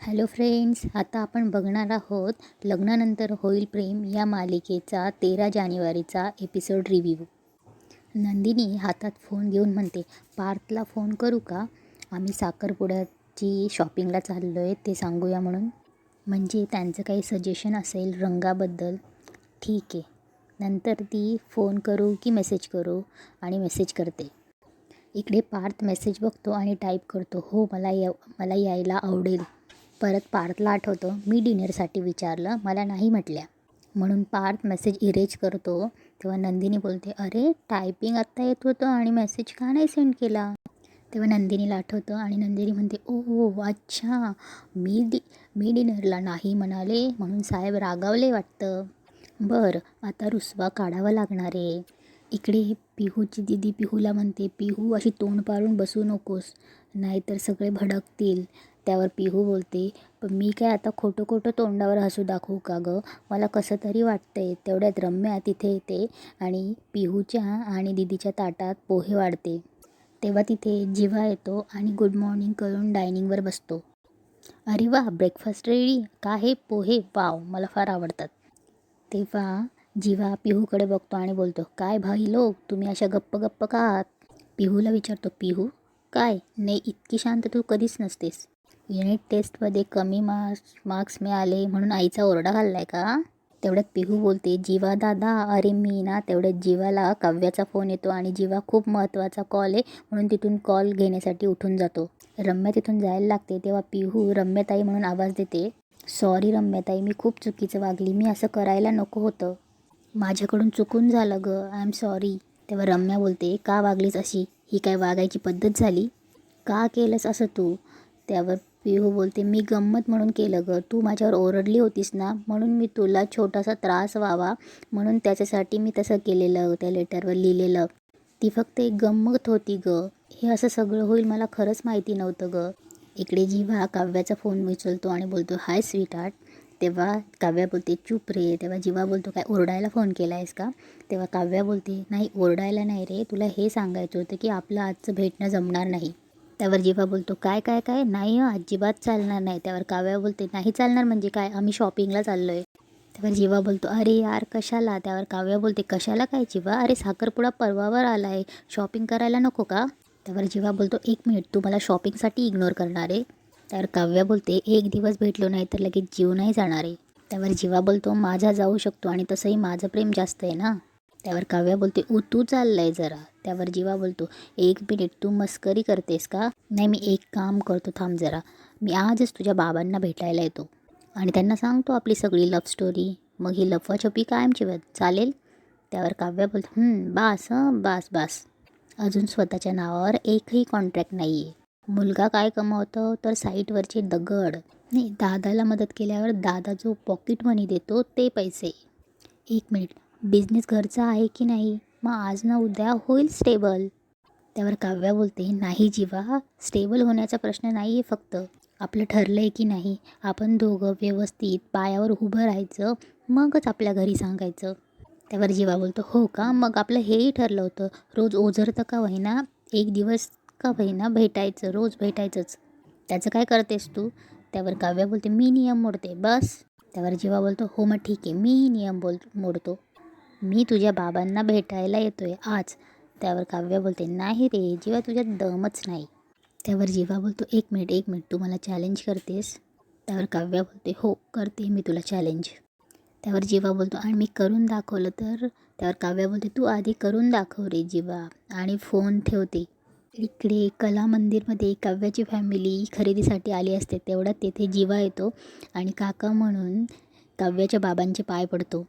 Hello friends आता आपण बघणार आहोत लग्नानंतर होईल प्रेम या मालिकेचा तेरा जानेवारीचा एपिसोड रिव्ह्यू. नंदिनी हातात फोन घेऊन म्हणते पार्थला फोन करू का? आम्ही साखरपुड्याची शॉपिंगला चाललो आहे ते सांगूया म्हणून. म्हणजे त्यांचं काही सजेशन असेल रंगाबद्दल. ठीक आहे. नंतर ती फोन करू की मेसेज करू आणि मेसेज करते. इकडे पार्थ मेसेज बघतो आणि टाईप करतो हो मला या मला यायला आवडेल. परत पार्थला आठवतं. मी डिनरसाठी विचारलं मला नाही म्हटल्या. म्हणून पार्थ मेसेज इरेज करतो. तेव्हा नंदिनी बोलते अरे टायपिंग आत्ता येत होतं आणि मेसेज का नाही सेंड केला? तेव्हा नंदिनीला आठवतं आणि नंदिनी म्हणते ओ हो अच्छा मी डि मी डिनरला नाही म्हणाले म्हणून साहेब रागावले वाटतं. बरं आता रुसवा काढावा लागणार आहे. इकडे पिहूची दिदी पिहूला म्हणते पिहू अशी तोंड पाळून बसू नकोस नाहीतर सगळे भडकतील. त्यावर पिहू बोलते पण मी काय आता खोटं खोटं तोंडावर हसू दाखवू का गं? मला कसं तरी वाटतंय तेवढ्यात रम्या तिथे येते आणि पिहूच्या आणि दिदीच्या ताटात पोहे वाढते. तेव्हा तिथे जिव्हा येतो आणि गुड मॉर्निंग करून डायनिंगवर बसतो. अरे वा ब्रेकफास्ट रेडी? का हे पोहे? वाव मला फार आवडतात. तेव्हा जिवा पिहूकडे बघतो आणि बोलतो काय भाई लोक तुम्ही अशा गप्प गप्प का आहात? पिहूला विचारतो पिहू काय? नाही इतकी शांत तू कधीच नसतेस. युनिट टेस्टमध्ये कमी मार्क्स मार्क्स मिळाले म्हणून आईचा ओरडा घालला आहे का? तेवढ्यात पिहू बोलते जीवा दादा अरे मी ना तेवढ्यात जीवाला काव्याचा फोन येतो आणि जीवा खूप महत्त्वाचा कॉल आहे म्हणून तिथून कॉल घेण्यासाठी उठून जातो. रम्या तिथून जायला लागते तेव्हा पिहू रम्याताई म्हणून आवाज देते सॉरी रम्याताई मी खूप चुकीचं वागली मी असं करायला नको होतं. माझ्याकडून चुकून झालं गं आय एम सॉरी तेव्हा रम्या बोलते का वागलीस अशी? ही काय वागायची पद्धत झाली? का केलंस असं तू? त्यावर पिहू बोलते मी गंमत म्हणून केलं गं. तू माझ्यावर ओरडली होतीस ना म्हणून मी तुला छोटासा त्रास व्हावा. म्हणून त्याच्यासाठी मी तसं केलेलं त्या लेटरवर लिहिलेलं. ती फक्त एक गंमत होती गं. हे असं सगळं होईल मला खरंच माहिती नव्हतं गं. इकडे जेव्हा काव्याचा फोन उचलतो आणि बोलतो हाय स्वीट आर्ट तेव्हा काव्या बोलते चूप रे. तेव्हा जीवा बोलतो काय ओरडायला फोन केला आहेस का? तेव्हा काव्या बोलते नाही ओरडायला नाही रे. तुला हे सांगायचं होतं की आपलं आजचं भेटणं जमणार नाही. त्यावर जेव्हा बोलतो काय काय काय? नाही अजिबात चालणार नाही. त्यावर काव्या बोलते नाही चालणार म्हणजे काय? आम्ही शॉपिंगला चाललो आहे त्यावर जीवा बोलतो अरे यार कशाला? त्यावर काव्या बोलते कशाला काय जीवा? अरे साखरपुडा परवावर आला आहे शॉपिंग करायला नको का? त्यावर जीवा बोलतो एक मिनिट तू मला शॉपिंगसाठी इग्नोर करणार आहे? त्यावर काव्या बोलते एक दिवस भेटलो नाही तर लगेच जीव नाही जाणार आहे. त्यावर जीवा बोलतो माझा जाऊ शकतो आणि तसंही माझं प्रेम जास्त आहे ना? त्यावर काव्या बोलते ऊ तू चाललाय जरा. त्यावर जीवा बोलतो एक मिनिट तू मस्करी करतेस का? नाही मी एक काम करतो थांब जरा. मी आजच तुझ्या बाबांना भेटायला येतो आणि त्यांना सांगतो आपली सगळी लव्ह स्टोरी मग ही लफवाछपी कायमची चालेल? त्यावर काव्या बोलतो बास हं बास बास. अजून स्वतःच्या नावावर एकही कॉन्ट्रॅक्ट नाही आहे मुलगा काय कमावतो तर साईटवरचे दगड. नाही दादाला मदत केल्यावर दादा जो पॉकेट मनी देतो ते पैसे. एक मिनिट बिझनेस घरचा आहे की नाही? मग आज ना उद्या होईल स्टेबल. त्यावर काव्या बोलते नाही जीवा स्टेबल होण्याचा प्रश्न नाही आहे फक्त. आपलं ठरलं आहे की नाही. आपण दोघं व्यवस्थित पायावर उभं राहायचं मगच आपल्या घरी सांगायचं. त्यावर जीवा बोलतो हो का? मग आपलं हेही ठरलं होतं. रोज ओझरतं का होईना एक दिवस का वहिना भेटायचं? रोज भेटायचंच. त्याचं काय करतेस तू? त्यावर काव्या बोलते मी नियम मोडते बस. त्यावर जीवा बोलतो हो मग ठीक आहे मी नियम बोल मोडतो. मी तुझ्या बाबांना भेटायला येतो आहे आज. त्यावर काव्या बोलते नाही रे जीवा तुझ्यात दमच नाही. त्यावर जीवा बोलतो एक मिनिट एक मिनिट तू मला चॅलेंज करतेस? त्यावर काव्या बोलते हो करते मी तुला चॅलेंज त्यावर जीवा बोलतो आणि मी करून दाखवलं तर? त्यावर काव्या बोलते तू आधी करून दाखव रे जीवा आणि फोन ठेवते. इकडे कला मंदिरमध्ये काव्याची फॅमिली खरेदीसाठी आली असते तेवढ्यात तेथे जीवा येतो आणि काका म्हणून काव्याच्या बाबांचे पाय पडतो.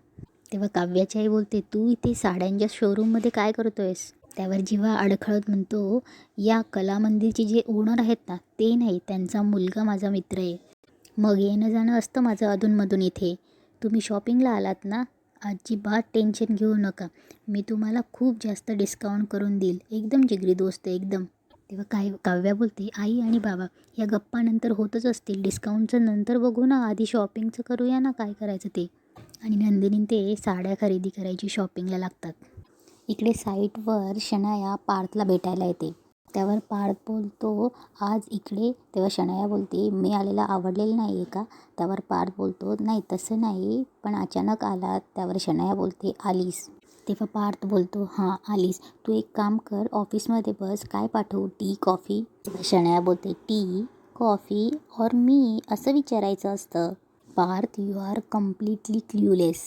तेव्हा काव्याची आई बोलते तू इथे साड्यांच्या शोरूममध्ये काय करतो आहेस त्यावर जेव्हा अडखळत म्हणतो या कला मंदिरचे जे ओनर आहेत ना ते नाही त्यांचा मुलगा माझा मित्र आहे. मग येणं जाणं असतं माझं अधूनमधून इथे. तुम्ही शॉपिंगला आलात ना? अजिबात टेन्शन घेऊ नका. मी तुम्हाला खूप जास्त डिस्काउंट करून देईल. एकदम जिगरी दोस्त एकदम. तेव्हा काय काव्या बोलते आई आणि बाबा या गप्पानंतर होतच असतील. डिस्काउंटचं नंतर बघू ना. आधी शॉपिंगचं करूया ना काय करायचं ते. आणि नंदिनी ते साड्या खरेदी करायची शॉपिंगला लागतात. इकडे साईटवर शनाया पार्थला भेटायला येते. त्यावर पार्थ बोलतो आज इकडे. तेव्हा शनाया बोलते मी आलेला आवडलेलं नाही आहे का? त्यावर पार्थ बोलतो नाही तसं नाही पण अचानक आला. त्यावर शनाया बोलते आलीस. तेव्हा पार्थ बोलतो हां आलीस. तू एक काम कर ऑफिसमध्ये बस काय पाठवू? Tea coffee? शनाया बोलते टी कॉफी और मी असं विचारायचं असतं. Parth you are completely clueless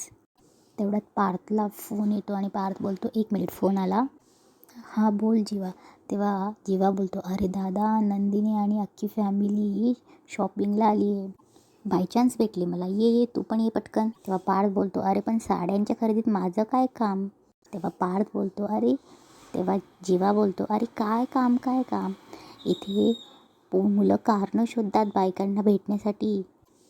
तेवढ्यात पार्थला फोन येतो आणि पार्थ बोलतो एक मिनिट फोन आला. हां बोल जीवा. तेव्हा जीवा बोलतो अरे दादा नंदिनी आणि अख्खी फॅमिली शॉपिंगला आली आहे बाय चान्स भेटली मला. ये ये तू पण ये पटकन. तेव्हा पार्थ बोलतो अरे पण साड्यांच्या खरेदीत माझं काय काम? तेव्हा पार्थ बोलतो अरे तेव्हा जीवा बोलतो अरे काय काम काय काम? इथे मुलं कारणं शोधतात बायकांना भेटण्यासाठी.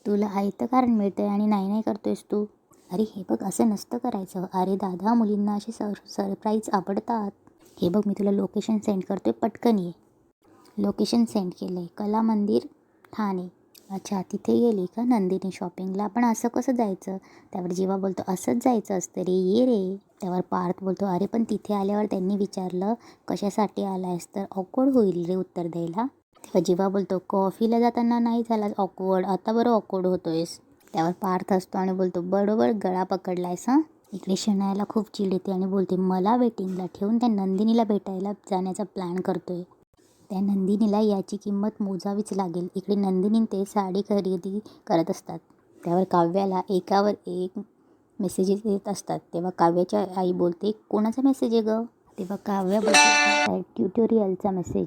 तुला आयतं कारण मिळतं आहे आणि नाही नाही करतोयस तू? अरे हे बघ असं नसतं करायचं. अरे दादा मुलींना असे सर सरप्राईज आवडतात. हे बघ मी तुला लोकेशन सेंड करतो आहे पटकन ये. लोकेशन सेंड केलं आहे कला मंदिर ठाणे. अच्छा तिथे गेली का नंदिनी शॉपिंगला? पण असं कसं जायचं? त्यावर जेव्हा बोलतो असंच जायचं असतं रे. ये रे. त्यावर पार्थ बोलतो अरे पण तिथे आल्यावर त्यांनी विचारलं कशासाठी आला आहेस तर ऑकवर्ड होईल रे उत्तर द्यायला. तेव्हा जीवा बोलतो कॉफीला जाताना नाही झाला ऑकवर्ड आता बरं ऑकवर्ड होतोयस. त्यावर पार्थ असतो आणि बोलतो बरोबर गळा पकडलायस हां? इकडे शनायाला खूप चिड येते आणि बोलते मला वेटिंगला ठेवून त्या नंदिनीला भेटायला जाण्याचा प्लॅन करतोय. त्या नंदिनीला याची किंमत मोजावीच लागेल. इकडे नंदिनी ते साडी खरेदी करत असतात. त्यावर काव्याला एकावर एक मेसेजेस येत असतात. तेव्हा काव्याच्या आई बोलते कोणाचा मेसेज आहे गं? तेव्हा काव्या बोलते ट्युटोरियलचा मेसेज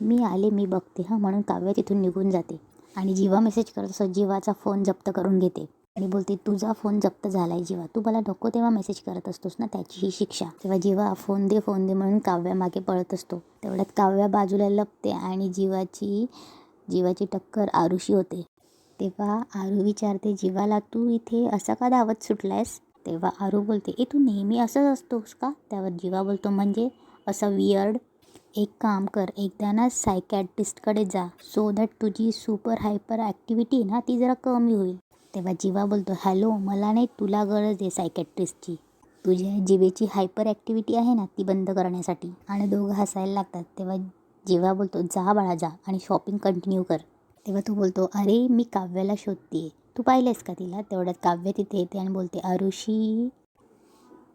मी आले मी बघते हां म्हणून काव्या तिथून निघून जाते आणि जीवा मेसेज करत असत जीवाचा फोन जप्त करून घेते आणि बोलते तुझा फोन जप्त झाला आहे जीवा तू मला नको तेव्हा मेसेज करत असतोस ना त्याची ही शिक्षा. तेव्हा जीवा फोन दे फोन दे म्हणून काव्या मागे पळत असतो. तेवढ्यात काव्या बाजूला लपते आणि जीवाची जीवाची टक्कर आरुषी होते. तेव्हा आरू विचारते जीवाला तू इथे असा का धावत सुटलायस? तेव्हा आरू बोलते ए तू नेहमी असंच असतोस का? त्यावर जीवा बोलतो म्हणजे असं वियर्ड एक काम कर एकदा ना सायकॅट्रिस्टकडे जा. सो दॅट तुझी सुपर हायपर ॲक्टिव्हिटी ना ती जरा कमी होईल. तेव्हा जीवा बोलतो हॅलो मला नाही तुला गरज आहे सायकॅट्रिस्टची तुझ्या जिवेची हायपर ॲक्टिव्हिटी आहे ना ती बंद करण्यासाठी. आणि दोघं हसायला लागतात. तेव्हा जीवा बोलतो जा बाळा जा आणि शॉपिंग कंटिन्यू कर. तेव्हा तू बोलतो अरे मी काव्याला शोधते तू पाहिलेस का तिला? तेवढ्यात काव्य तिथे येते आणि बोलते आरुषी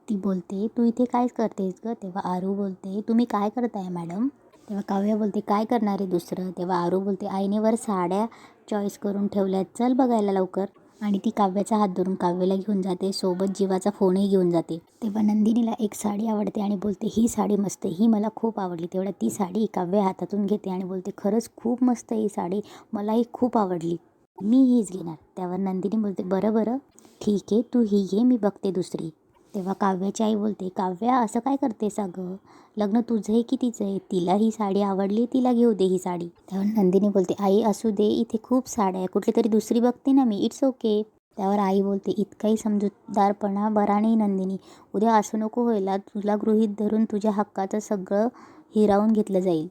ती बोलते तू इथे काय करतेस गं? तेव्हा आरू बोलते तुम्ही काय करताय मॅडम? तेव्हा काव्य बोलते काय करणार आहे दुसरं? तेव्हा आरू बोलते आईनेवर साड्या चॉईस करून ठेवल्यात चल बघायला लवकर. आणि ती काव्याचा हात धरून काव्याला घेऊन जाते सोबत जीवाचा फोनही घेऊन जाते. तेव्हा नंदिनीला एक साडी आवडते आणि बोलते ही साडी मस्त ही मला खूप आवडली. तेवढ्या ती साडी काव्य हातातून घेते आणि बोलते खरंच खूप मस्त ही साडी मलाही खूप आवडली. मी हीच घेणार. त्यावर नंदिनी बोलते बरं बरं. ठीक आहे तू ही घे मी बघते दुसरी. तेव्हा काव्याची आई बोलते काव्या असं काय करतेस अगं? लग्न तुझं आहे की तिचं आहे? तिला ही साडी आवडली तिला घेऊ दे ही साडी. त्यावर नंदिनी बोलते आई असू दे इथे खूप साड्या आहे कुठली तरी दुसरी बघते ना मी इट्स ओके त्यावर आई बोलते इतकाही समजूतदारपणा बरा नाही नंदिनी उद्या असं नको व्हायला तुला गृहीत धरून तुझ्या हक्काचं सगळं हिरावून घेतलं जाईल.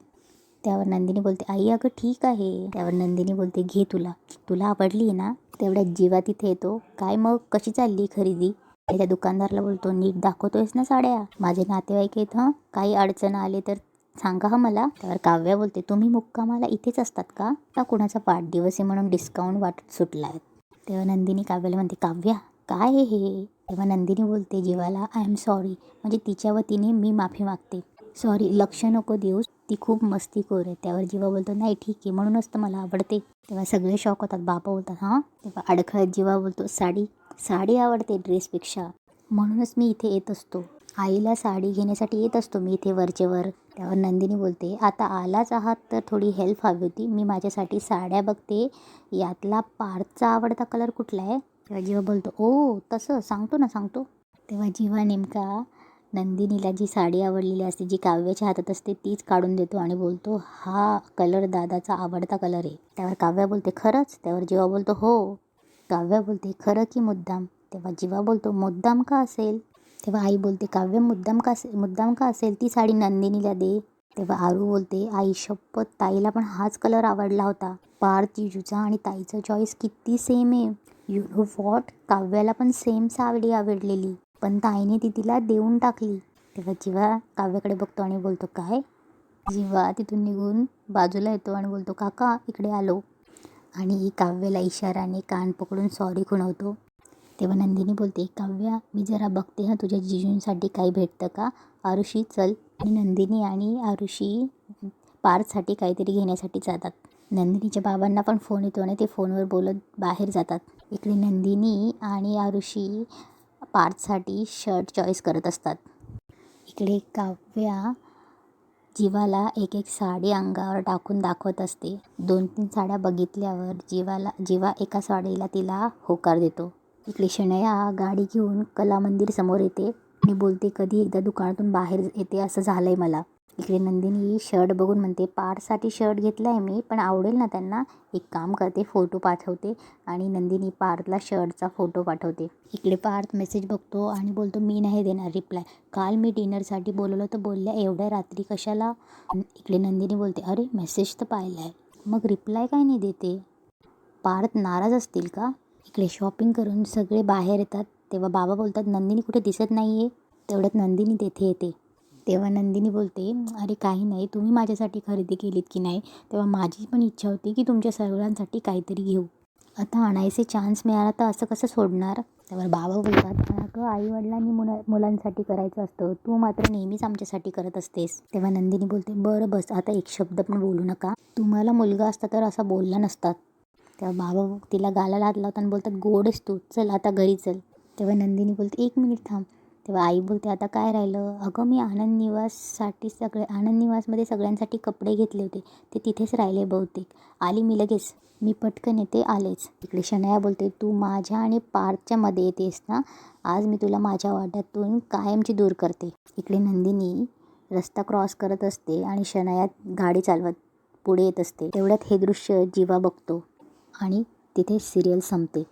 त्यावर नंदिनी बोलते आई अगं ठीक आहे. त्यावर नंदिनी बोलते घे तुला तुला आवडली आहे ना? तेवढ्या जीवा तिथे येतो काय मग कशी चालली खरेदी? त्या दुकानदारला बोलतो नीट दाखवतोयस ना साड्या? माझे नातेवाईक आहेत हं. काही अडचण आली तर सांगा हा मला. त्यावर काव्या बोलते तुम्ही मुक्कामाला इथेच असतात का? का कुणाचा वाढदिवस आहे म्हणून डिस्काउंट वाटत सुटला आहे तेव्हा नंदिनी काव्याला म्हणते काव्या काय आहे हे? तेव्हा नंदिनी बोलते जीवाला आय एम सॉरी म्हणजे तिच्या वतीने मी माफी मागते. सॉरी लक्ष नको देऊस ती खूप मस्तीखोर आहे. त्यावर जीवा बोलतो नाही ठीक आहे. म्हणूनच तर मला आवडते. तेव्हा सगळे शॉक होतात. बाबा बोलतात हां? तेव्हा अडखळत जीवा बोलतो साडी साडी आवडते ड्रेसपेक्षा. म्हणूनच मी इथे येत असतो. आईला साडी घेण्यासाठी येत असतो मी इथे वरचेवर त्यावर नंदिनी बोलते आता आलाच आहात तर थोडी हेल्प हवी होती. मी माझ्यासाठी साड्या बघते. यातला पार्थचा आवडता कलर कुठला आहे? तेव्हा जीवा बोलतो ओ तसं. सांगतो ना सांगतो. तेव्हा जीवा नेमका नंदिनीला जी साडी आवडलेली असते जी काव्याच्या हातात असते तीच काढून देतो आणि बोलतो हा कलर दादाचा आवडता कलर आहे. त्यावर काव्या बोलते खरंच? त्यावर जीवा बोलतो हो. काव्या बोलते खरं की मुद्दाम. तेव्हा जीवा बोलतो मुद्दाम का असेल? तेव्हा आई बोलते काव्य मुद्दाम का असेल मुद्दाम का असेल? ती साडी नंदिनीला दे. तेव्हा आरू बोलते आई शपथ ताईला पण हाच कलर आवडला होता. पार तिजूचा आणि ताईचं चॉईस किती सेम आहे. यू नो वॉट काव्याला पण सेम सावडी आवडलेली. पण ताईने ती तिला देऊन टाकली. तेव्हा जीवा काव्याकडे बघतो आणि बोलतो काय? जीवा तिथून निघून बाजूला येतो आणि बोलतो काका इकडे आलो. आणि काव्याला इशाराने कान पकडून सॉरी खुणवतो. तेव्हा नंदिनी बोलते काव्या मी जरा बघते हां तुझ्या जिजूंसाठी काही भेटतं का? आरुषी चल. आणि नंदिनी आणि आरुषी पार्कसाठी काहीतरी घेण्यासाठी जातात. नंदिनीच्या बाबांना पण फोन येतो आणि ते फोनवर बोलत बाहेर जातात. इकडे नंदिनी आणि आरुषी पार्कसाठी शर्ट चॉईस करत असतात. इकडे काव्या जीवाला एक एक साडी अंगावर टाकून दाखवत असते. दोन तीन साड्या बघितल्यावर जीवाला जीवा एका साडीला तिला होकार देतो. इकडे शनया गाडी घेऊन कला मंदिर समोर येते. आणि बोलते कधी एकदा दुकानातून बाहेर येते असं झालं आहे मला. इकडे नंदिनी शर्ट बघून म्हणते पारसाठी शर्ट घेतला आहे मी पण आवडेल ना त्यांना? एक काम करते फोटो पाठवते आणि नंदिनी पार्थला शर्टचा फोटो पाठवते. इकडे पार्थ मेसेज बघतो आणि बोलतो मी नाही देणार रिप्लाय काल मी डिनरसाठी बोलवलं तर बोलल्या एवढ्या रात्री कशाला? इकडे नंदिनी बोलते अरे मेसेज तर पाहिला आहे मग रिप्लाय काय नाही देते? पार्थ नाराज असतील का? इकडे शॉपिंग करून सगळे बाहेर येतात. तेव्हा बाबा बोलतात नंदिनी कुठे दिसत नाही आहे तेवढ्यात नंदिनी तेथे येते. तेव्हा नंदिनी बोलते अरे काही नाही. तुम्ही माझ्यासाठी खरेदी केलीत की नाही? तेव्हा माझी पण इच्छा होती की तुमच्या सर्वांसाठी काहीतरी घेऊ. आता आणायचे चान्स मिळाला तर असं कसं सोडणार? तेव्हा बाबा बोलतात अगं आईवडिलांनी मुला मुलांसाठी करायचं असतं. तू मात्र नेहमीच आमच्यासाठी करत असतेस. तेव्हा नंदिनी बोलते बरं बस आता एक शब्द पण बोलू नका. तुम्हाला मुलगा असता तर असा बोलला नसतात. तेव्हा बाबा तिला गाला लादला होता आणि बोलतात गोडच तू. चल आता घरी चल. तेव्हा नंदिनी बोलते एक मिनिट थांब. तेव्हा आई बोलते आता काय राहिलं? अगं मी आनंद निवाससाठी सगळे आनंद निवासमध्ये सगळ्यांसाठी कपडे घेतले होते. ते तिथेच राहिले बहुतेक. आली मी लगेच. मी पटकन येते आलेच. इकडे शनया बोलते तू माझ्या आणि पार्थच्या मध्ये येतेस ना? आज मी तुला माझ्या वाट्यातून कायमची दूर करते. इकडे नंदिनी रस्ता क्रॉस करत असते आणि शनया गाडी चालवत पुढे येत असते. तेवढ्यात हे दृश्य जीवा बघतो आणि तिथे सिरियल संपते.